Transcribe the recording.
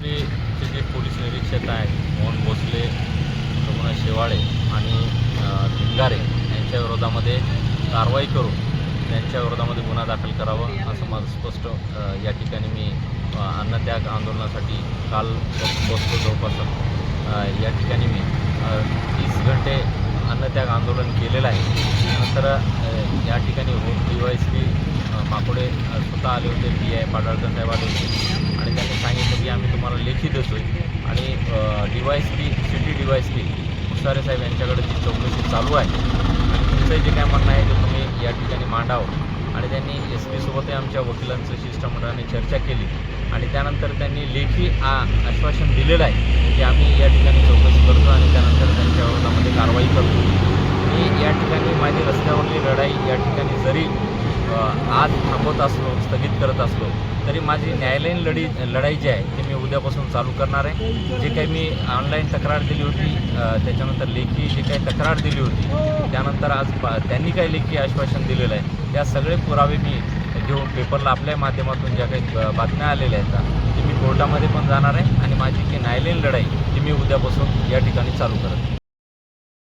चे जे पोलीस निरीक्षक आहेत मोहन भोसले रघुनाथ शेवाळे आणि अ, भिंगारे यांच्या विरोधामध्ये कारवाई करून त्यांच्या विरोधामध्ये गुन्हा दाखल करावा असं माझं स्पष्ट या ठिकाणी मी अन्नत्याग आंदोलनासाठी काल बसलो जवळपास या ठिकाणी मी तीस घंटे अन्नत्याग आंदोलन केलेलं आहे. नंतर या ठिकाणी home D Y S P Makode स्वतः आले होते पी आय पाडळकर साहेब आले होते. आणि त्यांनी सांगितलं लेखी देतो आहे आणि D Y P city D Y P Musare साहेब यांच्याकडे जी चौकशी चालू आहे तुमचं जे काय म्हणणं आहे ते तुम्ही या ठिकाणी मांडावं. आणि त्यांनी एस पीसोबतही आमच्या वकिलांचं शिष्टमंडळाने चर्चा केली. आणि त्यानंतर त्यांनी लेखी आ आश्वासन दिलेलं आहे की आम्ही या ठिकाणी चौकशी करतो आणि त्यानंतर त्यांच्या विरोधामध्ये कारवाई करतो मी या ठिकाणी माझी रस्त्यावरली लढाई या ठिकाणी जरी आज थांबवत असलो स्थगित करत असलो तरी माझी न्यायालयीन लढी लढाई जी आहे ती मी उद्यापासून चालू करणार आहे. जे काही मी ऑनलाईन तक्रार दिली होती त्याच्यानंतर लेखी जी काही तक्रार दिली होती त्यानंतर आज बा- त्यांनी काही लेखी आश्वासन दिलेलं आहे. त्या सगळे पुरावे मी घेऊन पेपरला आपल्या माध्यमातून ज्या काही बातम्या आलेल्या आहेत ती मी कोर्टामध्ये पण जाणार आहे आणि माझी जी न्यायालयीन लढाई ती मी उद्यापासून या ठिकाणी चालू करत आहे.